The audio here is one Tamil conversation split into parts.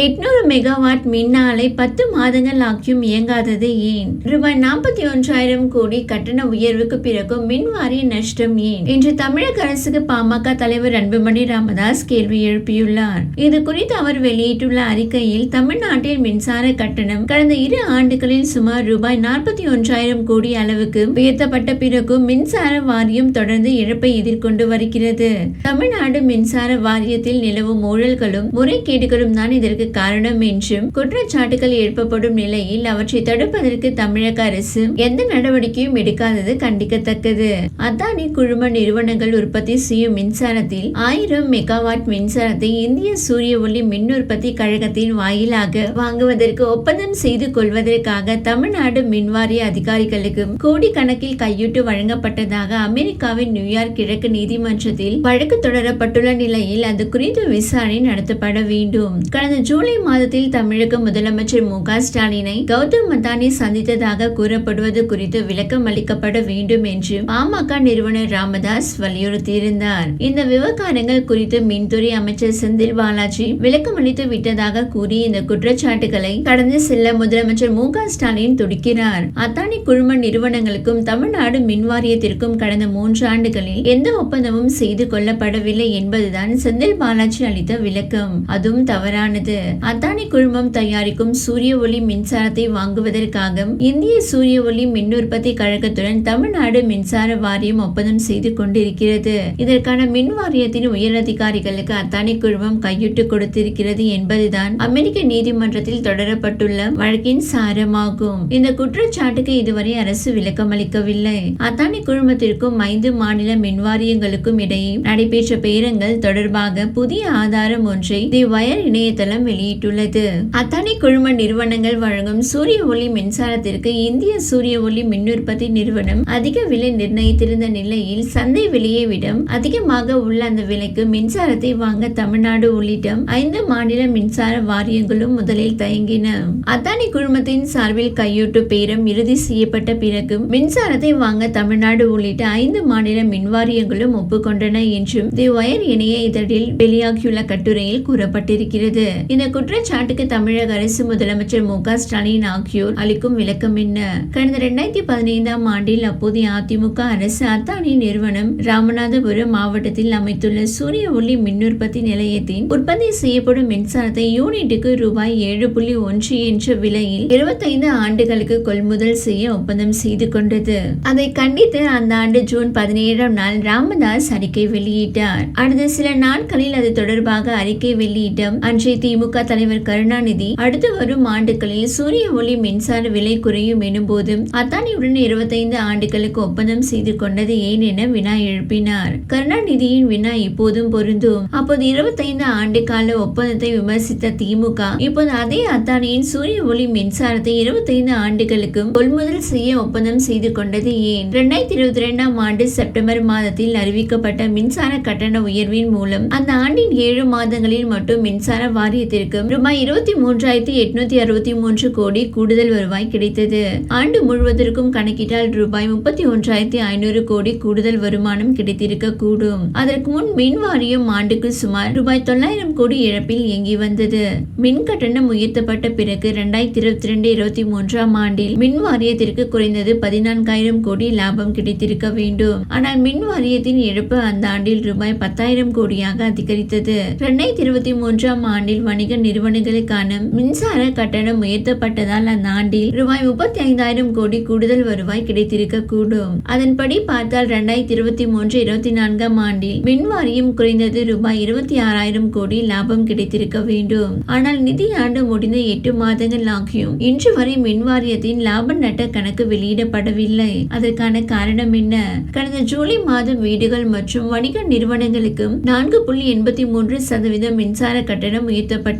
எட்நூறு மெகாவாட் மின்னாலை பத்து மாதங்கள் ஆக்கியும் இயங்காதது ஏன்? ரூபாய் நாற்பத்தி ஒன்றாயிரம் கோடி கட்டண உயர்வுக்கு பிறகும் மின் வாரிய நஷ்டம் ஏன்? இன்று தமிழக அரசுக்கு பாமக தலைவர் அன்புமணி ராமதாஸ் கேள்வி எழுப்பியுள்ளார். இது குறித்து அவர் வெளியிட்டுள்ள அறிக்கையில் தமிழ்நாட்டில் மின்சார கட்டணம் கடந்த இரு ஆண்டுகளில் சுமார் ரூபாய் நாற்பத்தி ஒன்றாயிரம் கோடி அளவுக்கு உயர்த்தப்பட்ட பிறகும் மின்சார வாரியம் தொடர்ந்து இழப்பை எதிர்கொண்டு வருகிறது. தமிழ்நாடு மின்சார வாரியத்தில் நிலவும் ஊழல்களும் முறைகேடுகளும் தான் இதற்கு காரணம் என்றும் குற்றச்சாட்டுகள் எழுப்பப்படும் நிலையில் அவற்றை தடுப்பதற்கு தமிழக அரசு எந்த நடவடிக்கையும் எடுக்காதது கண்டிக்கத்தக்கது. அதானி குழும நிறுவனங்கள் உற்பத்தி செய்யும் மின்சாரத்தில் ஆயிரம் மெகாவாட் மின்சாரத்தை இந்திய சூரிய ஒளி மின் உற்பத்தி கழகத்தின் வாயிலாக வாங்குவதற்கு ஒப்பந்தம் செய்து கொள்வதற்காக தமிழ்நாடு மின்வாரிய அதிகாரிகளுக்கு கோடிக்கணக்கில் கையூட்டு வழங்கப்பட்டதாக அமெரிக்காவின் நியூயார்க் கிழக்கு நீதிமன்றத்தில் வழக்கு தொடரப்பட்டுள்ள நிலையில் அது குறித்து விசாரணை நடத்தப்பட வேண்டும். கடந்த ஜூன் ஜூலை மாதத்தில் தமிழக முதலமைச்சர் மு க ஸ்டாலினை கௌதம் அதானி சந்தித்ததாக கூறப்படுவது குறித்து விளக்கம் அளிக்கப்பட வேண்டும் என்று பாமக நிறுவனர் ராமதாஸ் வலியுறுத்தியிருந்தார். இந்த விவகாரங்கள் குறித்து மின்துறை அமைச்சர் செந்தில் பாலாஜி விளக்கம் அளித்து விட்டதாக கூறி இந்த குற்றச்சாட்டுகளை கடந்து செல்ல முதலமைச்சர் மு க ஸ்டாலின் துடிக்கிறார். அத்தானி குழும நிறுவனங்களுக்கும் தமிழ்நாடு மின் வாரியத்திற்கும் கடந்த மூன்று ஆண்டுகளில் எந்த ஒப்பந்தமும் செய்து கொள்ளப்படவில்லை என்பதுதான் செந்தில் பாலாஜி அளித்த விளக்கம். அதுவும் தவறானது. அதானி குழுமம் தயாரிக்கும் சூரிய ஒளி மின்சாரத்தை வாங்குவதற்காக இந்திய சூரிய ஒளி மின் உற்பத்தி கழகத்துடன் தமிழ்நாடு மின்சார வாரியம் ஒப்பந்தம் செய்து கொண்டிருக்கிறது. இதற்கான மின் வாரியத்தின் உயரதிகாரிகளுக்கு அத்தானி குழுமம் கையிட்டு கொடுத்திருக்கிறது என்பதுதான் அமெரிக்க நீதிமன்றத்தில் தொடரப்பட்டுள்ள வழக்கின் சாரமாகும். இந்த குற்றச்சாட்டுக்கு இதுவரை அரசு விளக்கம் அளிக்கவில்லை அத்தானி குழுமத்திற்கும் ஐந்து மாநில மின் வாரியங்களுக்கும் இடையே நடைபெற்ற பேரங்கள் தொடர்பாக புதிய ஆதாரம் ஒன்றை தி வயர் இணையதளம் வெளியிட்டுள்ளது. அத்தானி குழும நிறுவனங்கள் வழங்கும் சூரிய ஒளி மின்சாரத்திற்கு இந்திய சூரிய ஒளி மின் உற்பத்தி நிறுவனம் அதிக விலை நிர்ணயித்திருந்த நிலையில் சந்தை விலையை விட அதிகமாக உள்ள அந்த விலைக்கு மின்சாரத்தை வாங்க தமிழ்நாடு உள்ளிட்ட ஐந்து மாநில மின்சார வாரியங்களும் முதலில் தயங்கின. அத்தானி குழுமத்தின் சார்பில் கையூட்டு பேரம் இறுதி செய்யப்பட்ட பிறகு மின்சாரத்தை வாங்க தமிழ்நாடு உள்ளிட்ட ஐந்து மாநில மின்வாரியங்களும் ஒப்புக்கொண்டன என்றும் தி ஒயர் இணைய இதழில் வெளியாகியுள்ள கட்டுரையில் கூறப்பட்டிருக்கிறது. இந்த குற்றச்சாட்டுக்கு தமிழக அரசு முதலமைச்சர் மு க ஸ்டாலின் ஆகியோர் அளிக்கும் விளக்கம் என்ன? கடந்த இரண்டாயிரத்தி பதினைந்தாம் ஆண்டில் அப்போதைய அதிமுக அரசு அத்தானி நிறுவனம் ராமநாதபுரம் மாவட்டத்தில் அமைத்துள்ள சூரிய ஒளி மின் உற்பத்தி நிலையத்தின் உற்பத்தி செய்யப்படும் மின்சாரத்தை யூனிட்டுக்கு ரூபாய் ஏழு புள்ளி ஒன்று என்ற விலையில் இருபத்தைந்து ஆண்டுகளுக்கு கொள்முதல் செய்ய ஒப்பந்தம் செய்து கொண்டது. அதை கண்டித்து அந்த ஆண்டு ஜூன் பதினேழாம் நாள் ராமதாஸ் அறிக்கை வெளியிட்டார். அடுத்த சில நாட்களில் அது தொடர்பாக அறிக்கை வெளியிட்ட அன்றைய திமுக திமுக தலைவர் கருணாநிதி அடுத்து வரும் ஆண்டுகளில் சூரிய ஒளி மின்சார விலை குறையும் எனும்போதும் அத்தானியுடன் இருபத்தைந்து ஆண்டுகளுக்கு ஒப்பந்தம் செய்து கொண்டது ஏன் என வினா எழுப்பினார். கருணாநிதியின் வினா இப்போதும் பொருந்தும். அப்போது இருபத்தைந்து ஆண்டு கால ஒப்பந்தத்தை விமர்சித்த திமுக இப்போது அதே அத்தானியின் சூரிய ஒளி மின்சாரத்தை இருபத்தைந்து ஆண்டுகளுக்கு கொள்முதல் செய்ய ஒப்பந்தம் செய்து கொண்டது ஏன்? இரண்டாயிரத்தி இருபத்தி இரண்டாம் ஆண்டு செப்டம்பர் மாதத்தில் அறிவிக்கப்பட்ட மின்சார கட்டண உயர்வின் மூலம் அந்த ஆண்டின் ஏழு மாதங்களில் மட்டும் மின்சார வாரியத்தில் வாரியத்திற்கு ரூபாய் இருபத்தி மூன்றாயிரத்தி எட்நூத்தி அறுபத்தி மூன்று கோடி கூடுதல் வருவாய் கிடைத்தது. ஆண்டு முழுவதற்கும் கணக்கிட்டால் ரூபாய் முப்பத்தி ஒன்றாயிரத்தி ஐநூறு கோடி கூடுதல் வருமானம் கிடைத்திருக்க கூடும் அதற்கு முன் மின் வாரியம் ஆண்டுக்கு சுமார் ரூபாய் தொள்ளாயிரம் கோடி இழப்பில் இயங்கி வந்தது. மின் கட்டணம் உயர்த்தப்பட்ட பிறகு இரண்டாயிரத்தி இருபத்தி ரெண்டு இருபத்தி மூன்றாம் ஆண்டில் மின் வாரியத்திற்கு குறைந்தது பதினான்காயிரம் கோடி லாபம் கிடைத்திருக்க வேண்டும். ஆனால் மின் வாரியத்தின் இழப்பு அந்த ஆண்டில் ரூபாய் பத்தாயிரம் கோடியாக அதிகரித்தது. இரண்டாயிரத்தி இருபத்தி மூன்றாம் ஆண்டில் வணிக வணிக நிறுவனங்களுக்கான மின்சார கட்டணம் உயர்த்தப்பட்டதால் அந்த ஆண்டில் ரூபாய் முப்பத்தி ஐந்தாயிரம் கோடி கூடுதல் வருவாய் கிடைத்திருக்க கூடும் அதன்படி பார்த்தால் இரண்டாயிரத்தி இருபத்தி மூன்று இருபத்தி நான்காம் ஆண்டில் மின் வாரியம் குறைந்தது ரூபாய் இருபத்தி ஆறாயிரம் கோடி லாபம் கிடைத்திருக்க வேண்டும். ஆனால் நிதி ஆண்டு முடிந்த எட்டு மாதங்கள் ஆகியும் இன்று வரை மின் வாரியத்தின் லாப நட்ட கணக்கு வெளியிடப்படவில்லை. அதற்கான காரணம் என்ன? கடந்த ஜூலை மாதம் வீடுகள் மற்றும் வணிக நிறுவனங்களுக்கு நான்கு புள்ளி எண்பத்தி மூன்று சதவீதம் மின்சார கட்டணம் உயர்த்தப்பட்டது.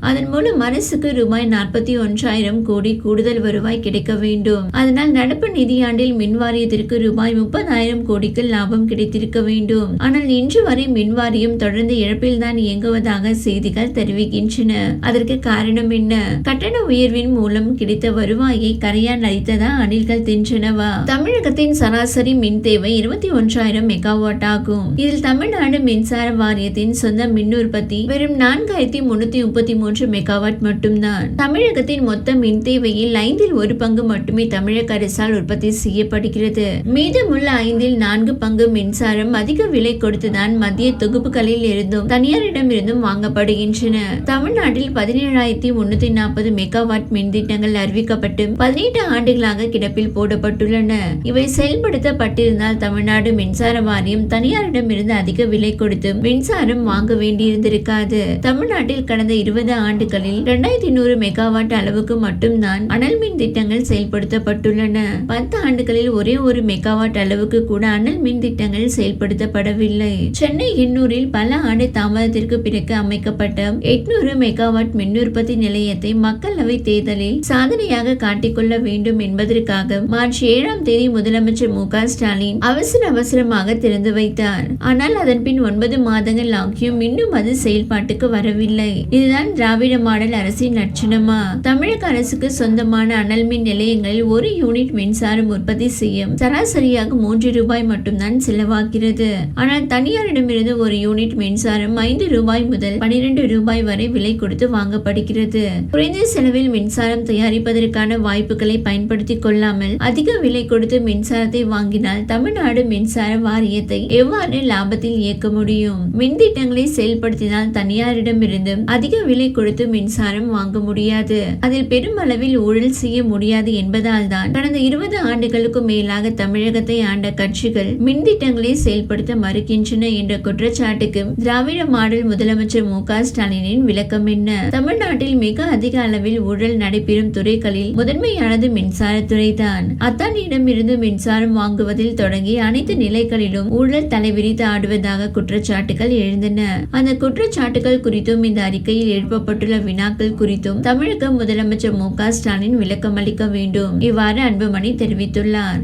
அதன் மூலம் அரசுக்கு ரூபாய் நாற்பத்தி ஒன்றாயிரம் கோடி கூடுதல் வருவாய் கிடைக்க வேண்டும். அதனால் நடப்பு நிதியாண்டில் மின்வாரியத்திற்கு ரூபாய் முப்பதாயிரம் கோடிக்கு லாபம் கிடைத்திருக்க வேண்டும். ஆனால் இன்று வரை மின்வாரியம் தொடர்ந்து இழப்பில்தான் இயங்குவதாக செய்திகள் தெரிவிக்கின்றன. அதற்கு காரணம் என்ன? கட்டண உயர்வின் மூலம் கிடைத்த வருவாயை கரையான் அளித்ததா? அணில்கள் தின்றனவா? தமிழகத்தின் சராசரி மின் தேவை இருபத்தி ஒன்றாயிரம் மெகாவாட் ஆகும். இதில் தமிழ்நாடு மின்சார வாரியத்தின் சொந்த மின் உற்பத்தி வெறும் நான்காயிரத்தி முன்னூத்தி இருநூத்தி முப்பத்தி மூன்று மெகாவாட் மட்டும்தான். தமிழகத்தின் மொத்த மின் தேவையில் ஐந்தில் ஒரு பங்கு மட்டுமே தமிழக அரசால் உற்பத்தி செய்யப்படுகிறது. மீதமுள்ள ஐந்தில் நான்கு பங்கு மின்சாரம் அதிக விலை கொடுத்துதான் மத்திய தொகுப்புகளில் இருந்தும் தனியாரிடம் இருந்தும் வாங்கப்படுகின்றன. தமிழ்நாட்டில் பதினேழாயிரத்தி முன்னூத்தி நாற்பது மெகாவாட் மின் திட்டங்கள் அறிவிக்கப்பட்டு பதினெட்டு ஆண்டுகளாக கிடப்பில் போடப்பட்டுள்ளன. இவை செயல்படுத்தப்பட்டிருந்தால் தமிழ்நாடு மின்சார வாரியம் தனியாரிடம் இருந்து அதிக விலை கொடுத்து மின்சாரம் வாங்க வேண்டியிருந்திருக்காது. தமிழ்நாட்டில் கடந்த இருபது ஆண்டுகளில் இரண்டாயிரத்தி நூறு மெகாவாட் அளவுக்கு மட்டும்தான் அனல் மின் திட்டங்கள் செயல்படுத்தப்பட்டுள்ளன. பத்து ஆண்டுகளில் ஒரே ஒரு மெகாவாட் அளவுக்கு கூட அனல் மின் திட்டங்கள் செயல்படுத்தப்படவில்லை. சென்னை எண்ணூரில் பல ஆண்டு தாமதத்திற்கு பிறகு அமைக்கப்பட்ட எட்நூறு மெகாவாட் மின் உற்பத்தி நிலையத்தை மக்களவை தேர்தலில் சாதனையாக காட்டிக்கொள்ள வேண்டும் என்பதற்காக மார்ச் ஏழாம் தேதி முதலமைச்சர் மு ஸ்டாலின் அவசர அவசரமாக திறந்து வைத்தார். ஆனால் அதன் பின் ஒன்பது மாதங்கள் ஆகியும் இன்னும் அது செயல்பாட்டுக்கு வரவில்லை. இதுதான் திராவிட மாடல் அரசின் லட்சணமா? தமிழக அரசுக்கு சொந்தமான அனல் மின் நிலையங்களில் ஒரு யூனிட் மின்சாரம் உற்பத்தி செய்யும் சராசரியாக மூன்று ரூபாய் மட்டும்தான் செலவாகிறது. ஆனால் தனியாரிடமிருந்து ஒரு யூனிட் மின்சாரம் ஐந்து ரூபாய் முதல் பனிரெண்டு ரூபாய் வரை விலை கொடுத்து வாங்கப்படுகிறது. குறைந்த செலவில் மின்சாரம் தயாரிப்பதற்கான வாய்ப்புகளை பயன்படுத்திக் கொள்ளாமல் அதிக விலை கொடுத்து மின்சாரத்தை வாங்கினால் தமிழ்நாடு மின்சார வாரியத்தை எவ்வாறு லாபத்தில் இயக்க முடியும்? மின் திட்டங்களை செயல்படுத்தினால் தனியாரிடமிருந்து அதிக விலை கொடுத்து மின்சாரம் வாங்க முடியாது. அதில் பெருமளவில் ஊழல் செய்ய முடியாது என்பதால் தான் கடந்த இருபது ஆண்டுகளுக்கும் மேலாக தமிழகத்தை ஆண்ட கட்சிகள் மின் திட்டங்களை செயல்படுத்த மறுக்கின்றன என்ற குற்றச்சாட்டுக்கு திராவிட மாடல் முதலமைச்சர் மு க ஸ்டாலினின் விளக்கம் என்ன? தமிழ்நாட்டில் மிக அதிக அளவில் ஊழல் நடைபெறும் துறைகளில் முதன்மையானது மின்சாரத்துறை தான். அத்தானியிடமிருந்து மின்சாரம் வாங்குவதில் தொடங்கி அனைத்து நிலைகளிலும் ஊழல் தலைவிரித்து ஆடுவதாக குற்றச்சாட்டுகள் எழுந்தன. அந்த குற்றச்சாட்டுகள் குறித்தும் இந்த அறிக்கை அறிக்கையில் எழுப்பப்பட்டுள்ள வினாக்கள் குறித்தும் தமிழக முதலமைச்சர் மு க ஸ்டாலின் விளக்கமளிக்க வேண்டும். இவ்வாறு அன்புமணி தெரிவித்துள்ளார்.